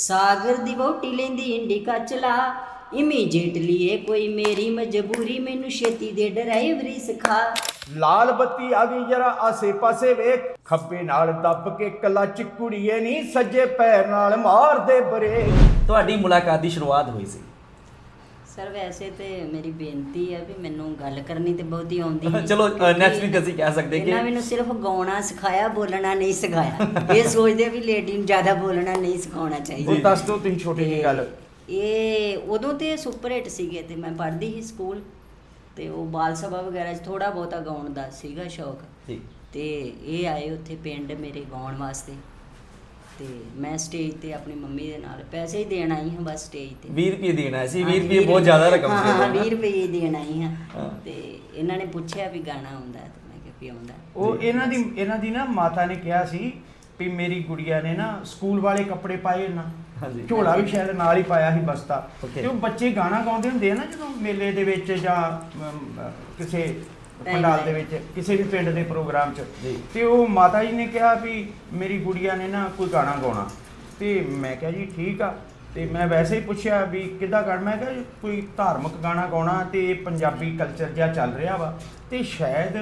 ਸਾਗਰ ਦੀ ਵਹੁਟੀ ਲੈਂਦੀ ਇੰਡੀਕਾ ਚਲਾ ਇਮੀਡੀਏਟਲੀ ਇਹ ਕੋਈ ਮੇਰੀ ਮਜਬੂਰੀ ਮੈਨੂੰ ਛੇਤੀ ਦੇ ਡਰਾਈਵਰੀ ਸਿਖਾ। ਲਾਲ ਬੱਤੀ ਆ ਗਈ ਜਰਾ ਆਸੇ ਪਾਸੇ ਵੇਖ। ਖੱਬੇ ਨਾਲ ਦੱਬ ਕੇ ਕਲੱਚ ਕੁੜੀਏ ਨਹੀਂ ਸੱਜੇ ਪੈਰ ਨਾਲ ਮਾਰਦੇ ਬਰੇਕ। ਤੁਹਾਡੀ ਮੁਲਾਕਾਤ ਦੀ ਸ਼ੁਰੂਆਤ ਹੋਈ ਸੀ। ਸਰ ਵੈਸੇ ਤੇ ਮੇਰੀ ਬੇਨਤੀ ਹੈ ਵੀ ਮੈਨੂੰ ਗੱਲ ਕਰਨੀ ਤੇ ਬਹੁਤੀ ਆਉਂਦੀ ਨਹੀਂ ਚਲੋ, week ਅਸੀਂ ਕਹਿ ਸਕਦੇ ਕਿ- ਇਹਨਾਂ ਮੈਨੂੰ ਸਿਰਫ ਗਾਉਣਾ ਸਿਖਾਇਆ ਬੋਲਣਾ ਨਹੀਂ ਸਿਖਾਇਆ। ਇਹ ਸੋਚਦੇ ਵੀ ਲੇਡੀ ਨੂੰ ਜ਼ਿਆਦਾ ਬੋਲਣਾ ਨਹੀਂ ਸਿਖਾਉਣਾ ਚਾਹੀਦਾ। ਉਹ ਦੱਸ ਦਿਓ ਤੁਸੀਂ ਛੋਟੀ ਜਿਹੀ ਗੱਲ। ਇਹ ਉਦੋਂ ਤੇ ਸੁਪਰ ਹਿੱਟ ਸੀਗੇ ਤੇ ਮੈਂ ਪੜ੍ਹਦੀ ਸੀ ਸਕੂਲ ਤੇ ਉਹ ਬਾਲ ਸਭਾ ਵਗੈਰਾ 'ਚ ਥੋੜਾ ਬਹੁਤਾ ਗਾਉਣ ਦਾ ਸੀਗਾ ਸ਼ੌਕ। ਜੀ। ਤੇ ਇਹ ਆਏ ਉੱਥੇ ਪਿੰਡ ਮੇਰੇ ਗਾਉਣ ਵਾਸਤੇ। ਤੇ ਮੈਂ ਸਟੇਜ ਤੇ ਆਪਣੀ ਮੰਮੀ ਦੇ ਨਾਲ ਪੈਸੇ ਹੀ ਦੇਣ ਆਈ ਹਾਂ ਬਸ ਸਟੇਜ ਤੇ 20 ਰੁਪਏ ਦੇਣਾ ਸੀ 20 ਹਾਂਜੀ, ਰੁਪਏ ਬਹੁਤ ਜ਼ਿਆਦਾ ਰਕਮ ਹਾਂ ਹਾਂ ਸੀ 20 ਰੁਪਏ ਹੀ ਦੇਣ ਆਈ ਹਾਂ। ਤੇ ਇਹਨਾਂ ਨੇ ਪੁੱਛਿਆ ਵੀ ਗਾਣਾ ਆਉਂਦਾ? ਤੇ ਮੈਂ ਕਿਹਾ ਵੀ ਆਉਂਦਾ। ਉਹ ਇਹਨਾਂ ਦੀ ਇਹਨਾਂ ਦੀ ਨਾ ਮਾਤਾ ਨੇ ਕਿਹਾ ਸੀ ਵੀ ਮੇਰੀ ਗੁੜੀਆ ਨੇ ਨਾ ਸਕੂਲ ਵਾਲੇ ਕੱਪੜੇ ਪਾਏ ਨਾ ਹਾਂਜੀ ਝੋਲਾ ਵੀ ਸ਼ਾਇਦ ਨਾਲ ਹੀ ਪਾਇਆ ਸੀ ਬਸਤਾ. ਤੇ ਉਹ ਬੱਚੇ ਗਾਣਾ ਗਾਉਂਦੇ ਹੁੰਦੇ ਆ ਨਾ ਜਦੋਂ ਮੇਲੇ ਦੇ ਵਿੱਚ ਜਾਂ ਕਿਸੇ ਪੰਡਾਲ ਦੇ ਵਿੱਚ ਕਿਸੇ ਵੀ ਪਿੰਡ ਦੇ ਪ੍ਰੋਗਰਾਮ 'ਚ। ਤੇ ਉਹ ਮਾਤਾ ਜੀ ਨੇ ਕਿਹਾ ਵੀ ਮੇਰੀ ਗੁੜੀਆ ਨੇ ਨਾ ਕੋਈ ਗਾਣਾ ਗਾਉਣਾ। ਤੇ ਮੈਂ ਕਿਹਾ ਜੀ ਠੀਕ ਆ। ਤੇ ਮੈਂ ਵੈਸੇ ਹੀ ਪੁੱਛਿਆ ਵੀ ਕਿੱਦਾਂ ਗਾਣਾ? ਮੈਂ ਕਿਹਾ ਕੋਈ ਧਾਰਮਿਕ ਗਾਣਾ ਗਾਉਣਾ ਤੇ ਪੰਜਾਬੀ ਕਲਚਰ ਜਿਹਾ ਚੱਲ ਰਿਹਾ ਵਾ ਤੇ ਸ਼ਾਇਦ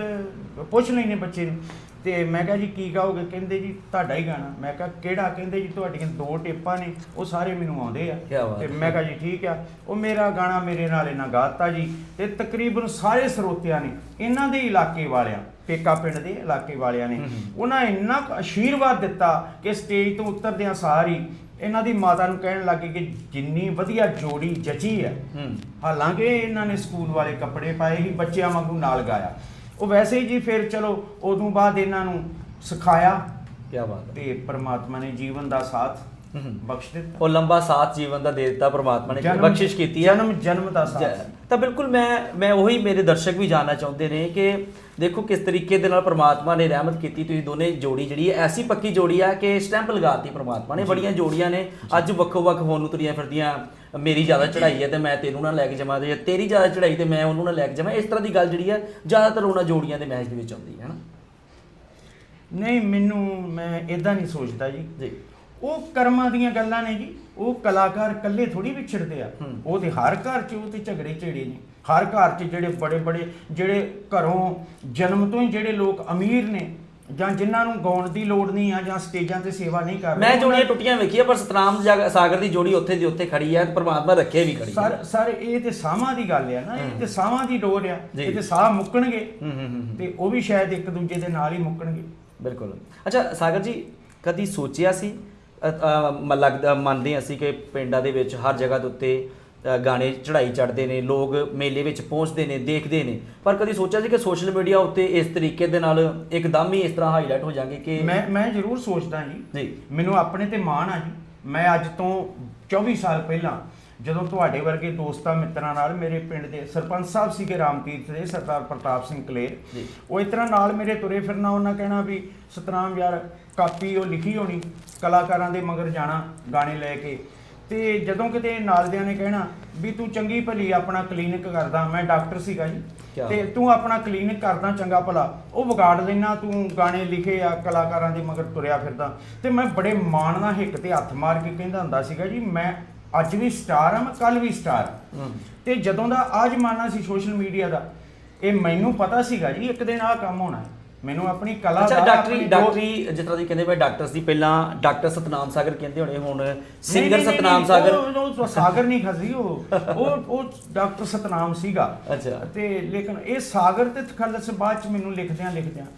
ਪੁੱਛ ਲੈਨੇ ਬੱਚੇ ਨੂੰ। ਤੇ ਮੈਂ ਕਿਹਾ ਜੀ ਕੀ ਗਾਓਗੇ ਕਹਿੰਦੇ ਜੀ ਤੁਹਾਡਾ ਹੀ ਗਾਣਾ। ਮੈਂ ਕਿਹਾ ਕਿਹੜਾ? ਕਹਿੰਦੇ ਜੀ ਤੁਹਾਡੀਆਂ ਦੋ ਟੇਪਾਂ ਨੇ ਉਹ ਸਾਰੇ ਮੈਨੂੰ ਆਉਂਦੇ ਆ। ਤੇ। ਮੈਂ ਕਿਹਾ ਜੀ ਠੀਕ ਆ। ਉਹ ਮੇਰਾ ਗਾਣਾ ਮੇਰੇ ਨਾਲ ਇਹਨਾਂ ਗਾਤਾ ਜੀ ਤੇ ਤਕਰੀਬਨ ਸਾਰੇ ਸਰੋਤਿਆਂ ਨੇ ਇਹਨਾਂ ਦੇ ਇਲਾਕੇ ਵਾਲਿਆਂ ਪੇਕਾ ਪਿੰਡ ਦੇ ਇਲਾਕੇ ਵਾਲਿਆਂ ਨੇ। ਉਹਨਾਂ ਇੰਨਾ ਆਸ਼ੀਰਵਾਦ ਦਿੱਤਾ ਕਿ ਸਟੇਜ ਤੋਂ ਉਤਰਦਿਆਂ ਸਾਰੀ ਇਹਨਾਂ ਦੀ ਮਾਤਾ ਨੂੰ ਕਹਿਣ ਲੱਗੇ ਕਿ ਜਿੰਨੀ ਵਧੀਆ ਜੋੜੀ ਜਚੀ ਹੈ ਹਾਲਾਂਕਿ ਇਹਨਾਂ ਨੇ ਸਕੂਲ ਵਾਲੇ ਕੱਪੜੇ ਪਾਏ ਹੀ ਬੱਚਿਆਂ ਵਾਂਗੂ ਨਾਲ ਗਾਇਆ ਉਹ ਵੈਸੇ ਹੀ ਜੀ ਫਿਰ ਚਲੋ ਉਦੋਂ ਬਾਅਦ ਇਹਨਾਂ ਨੂੰ ਸਿਖਾਇਆ ਕੀ ਬਾਤ ਹੈ ਤੇ ਪ੍ਰਮਾਤਮਾ ਨੇ ਜੀਵਨ ਦਾ ਸਾਥ। ਬਖਸ਼ ਦਿੱਤਾ। ਉਹ ਲੰਬਾ ਸਾਥ ਜੀਵਨ ਦਾ ਦੇ ਦਿੱਤਾ ਪ੍ਰਮਾਤਮਾ ਨੇ ਬਖਸ਼ਿਸ਼ ਕੀਤੀ ਹੈ। ਜਨਮ ਜਨਮ ਦਾ ਸਾਥ। ਤਾਂ ਬਿਲਕੁਲ ਮੈਂ ਮੈਂ ਉਹੀ ਮੇਰੇ ਦਰਸ਼ਕ ਵੀ ਜਾਨਣਾ ਚਾਹੁੰਦੇ ਨੇ ਕਿ ਦੇਖੋ ਕਿਸ ਤਰੀਕੇ ਦੇ ਨਾਲ ਪ੍ਰਮਾਤਮਾ ਨੇ ਰਹਿਮਤ ਕੀਤੀ। ਤੁਸੀਂ ਦੋਨੇ ਜੋੜੀ ਜਿਹੜੀ ਹੈ ਐਸੀ ਪੱਕੀ ਜੋੜੀ ਆ ਕਿ ਸਟੈਂਪ ਲਗਾਤੀ ਪ੍ਰਮਾਤਮਾ ਨੇ। ਬੜੀਆਂ ਜੋੜੀਆਂ ਨੇ। ਅੱਜ ਵੱਖੋ ਵੱਖ ਹੋਣ ਨੂੰ ਤੁਰੀਆਂ ਫਿਰਦੀਆਂ ਮੇਰੀ ਜ਼ਿਆਦਾ ਚੜ੍ਹਾਈ ਹੈ ਤੇ ਮੈਂ ਤੈਨੂੰ ਨਾ ਲੈ ਕੇ ਜਾਵਾਂ ਤੇ ਤੇਰੀ ਜ਼ਿਆਦਾ ਚੜ੍ਹਾਈ ਤੇ ਮੈਂ ਉਹਨੂੰ ਨਾ ਲੈ ਕੇ ਜਾਵਾਂ। ਇਸ ਤਰ੍ਹਾਂ ਦੀ ਗੱਲ ਜਿਹੜੀ ਹੈ ਜ਼ਿਆਦਾਤਰ ਉਹਨਾਂ ਜੋੜੀਆਂ ਦੇ ਮੈਚ ਦੇ ਵਿੱਚ ਆਉਂਦੀ ਹੈ ਨਾ? ਨਹੀਂ ਮੈਨੂੰ ਮੈਂ ਇਦਾਂ ਨਹੀਂ ਸੋਚਦਾ ਜੀ। ਜੀ। ਉਹ ਕਰਮਾਂ ਦੀਆਂ ਗੱਲਾਂ ਨੇ ਜੀ ਉਹ ਕਲਾਕਾਰ ਇਕੱਲੇ ਥੋੜੀ ਵਿਛੜਦੇ ਆ। ਉਹ ਤੇ ਹਰ ਘਰ 'ਚ ਉਹ ਤੇ ਝਗੜੇ ਝੇੜੇ ਨੇ ਹਰ ਘਰ 'ਚ ਜਿਹੜੇ ਬੜੇ ਬੜੇ ਜਿਹੜੇ ਘਰੋਂ ਜਨਮ ਤੋਂ ਹੀ ਜਿਹੜੇ ਲੋਕ ਅਮੀਰ ਨੇ ਜਾਂ ਜਿਨ੍ਹਾਂ ਨੂੰ ਗਾਉਣ ਦੀ ਲੋੜ ਨਹੀਂ ਆ ਜਾਂ ਸਟੇਜਾਂ ਤੇ ਸੇਵਾ ਨਹੀਂ ਕਰ ਰਹੇ ਮੈਂ ਜੋੜੀਆਂ ਟੁੱਟੀਆਂ ਵੇਖੀਆਂ ਪਰ ਸਤਨਾਮ ਸਾਗਰ ਦੀ ਜੋੜੀ ਉੱਥੇ ਦੀ ਉੱਥੇ ਖੜੀ ਤੇ ਪ੍ਰਮਾਤਮਾ ਰੱਖੇ ਵੀ ਖੜੀ ਸਰ ਸਰ ਇਹ ਤੇ ਸਾਹਾਂ ਦੀ ਗੱਲ ਆ ਨਾ। ਇਹ ਤੇ ਸਾਹਾਂ ਦੀ ਡੋਰ ਆ। ਇਹ ਤੇ ਸਾਹ ਮੁੱਕਣਗੇ। ਤੇ ਉਹ ਵੀ ਸ਼ਾਇਦ ਇੱਕ ਦੂਜੇ ਦੇ ਨਾਲ ਹੀ ਮੁੱਕਣਗੇ ਬਿਲਕੁਲ ਅੱਛਾ ਸਾਗਰ ਜੀ ਕਦੀ ਸੋਚਿਆ ਸੀ ਲੱਗਦਾ ਮੰਨਦੇ ਅਸੀਂ ਕਿ ਪਿੰਡਾਂ ਦੇ ਵਿੱਚ ਹਰ ਜਗ੍ਹਾ ਦੇ ਉੱਤੇ ਗਾਣੇ ਚੜਾਈ ਚੜਦੇ ਨੇ ਲੋਕ ਮੇਲੇ ਵਿੱਚ ਪਹੁੰਚਦੇ ਨੇ ਦੇਖਦੇ ਨੇ। ਪਰ ਕਦੀ ਸੋਚਿਆ ਸੀ ਕਿ ਸੋਸ਼ਲ ਮੀਡੀਆ ਉੱਤੇ ਇਸ ਤਰੀਕੇ ਦੇ ਨਾਲ ਇੱਕਦਮ ਹੀ ਇਸ ਤਰ੍ਹਾਂ ਹਾਈਲਾਈਟ ਹੋ ਜਾਣਗੇ ਕਿ ਮੈਂ ਮੈਂ ਜ਼ਰੂਰ ਸੋਚਦਾ ਜੀ। ਜੀ। ਮੈਨੂੰ ਆਪਣੇ ਤੇ ਮਾਣ ਆ ਜੀ। ਮੈਂ ਅੱਜ ਤੋਂ 24 ਸਾਲ ਪਹਿਲਾਂ ਜਦੋਂ ਤੁਹਾਡੇ ਵਰਗੇ ਦੋਸਤਾਂ ਮਿੱਤਰਾਂ ਨਾਲ ਮੇਰੇ ਪਿੰਡ ਦੇ ਸਰਪੰਚ ਸਾਹਿਬ ਸੀਗੇ ਰਾਮਤੀਰਥ ਦੇ ਸਰਦਾਰ ਪ੍ਰਤਾਪ ਸਿੰਘ ਕਲੇਰ। ਉਹ ਇਸ ਤਰ੍ਹਾਂ ਨਾਲ ਮੇਰੇ ਤੁਰੇ ਫਿਰਨਾ ਉਹਨਾਂ ਕਹਿਣਾ ਵੀ ਸਤਨਾਮ ਯਾਰ ਕਾਪੀ ਉਹ ਲਿਖੀ ਹੋਣੀ ਕਲਾਕਾਰਾਂ ਦੇ ਮਗਰ ਜਾਣਾ ਗਾਣੇ ਲੈ ਕੇ। ਤੇ ਜਦੋਂ ਕਿਤੇ ਨਾਲਦਿਆਂ ਨੇ ਕਹਿਣਾ ਵੀ ਤੂੰ ਚੰਗੀ ਭਲੀ ਆਪਣਾ ਕਲੀਨਿਕ ਕਰਦਾ ਮੈਂ ਡਾਕਟਰ ਸੀਗਾ ਜੀ। ਤੇ ਤੂੰ ਆਪਣਾ ਕਲੀਨਿਕ ਕਰਦਾ ਚੰਗਾ ਭਲਾ ਉਹ ਵਿਗਾੜ ਲੈਣਾ ਤੂੰ ਗਾਣੇ ਲਿਖੇ ਆ ਕਲਾਕਾਰਾਂ ਦੇ ਮਗਰ ਤੁਰਿਆ ਫਿਰਦਾ। ਤੇ ਮੈਂ ਬੜੇ ਮਾਣ ਨਾਲ ਹਿੱਕ ਤੇ ਹੱਥ ਮਾਰ ਕੇ ਕਹਿੰਦਾ ਹੁੰਦਾ ਸੀਗਾ ਜੀ ਮੈਂ ਅੱਜ ਵੀ ਸਟਾਰ ਆ ਮੈਂ ਕੱਲ ਵੀ ਸਟਾਰ। ਤੇ ਜਦੋਂ ਦਾ ਆ ਜ਼ਮਾਨਾ ਸੀ ਸੋਸ਼ਲ ਮੀਡੀਆ ਦਾ ਇਹ ਮੈਨੂੰ ਪਤਾ ਸੀਗਾ ਜੀ ਇੱਕ ਦਿਨ ਆ ਕੰਮ ਹੋਣਾ। ਮੈਨੂੰ ਆਪਣੀ ਕਲਾ ਦਾ ਡਾਕਟਰੀ ਡਾਕਟਰੀ ਜਿਸ ਤਰ੍ਹਾਂ ਦੀ ਕਹਿੰਦੇ ਪਏ ਡਾਕਟਰ ਸੀ ਪਹਿਲਾਂ ਡਾਕਟਰ ਸਤਨਾਮ ਸਾਗਰ ਕਹਿੰਦੇ ਹੋਣੇ ਹੁਣ ਸਿੰਗਰ ਸਤਨਾਮ ਸਾਗਰ ਸਾਗਰ ਨਹੀਂ ਖਸੀ ਉਹ ਉਹ ਉਹ ਡਾਕਟਰ ਸਤਨਾਮ ਸੀਗਾ ਅੱਛਾ ਤੇ ਲੇਕਿਨ ਇਹ ਸਾਗਰ ਤੇ ਖਲਸ ਬਾਅਦ ਚ ਮੈਨੂੰ ਲਿਖਦਿਆਂ ਲਿਖਦਿਆਂ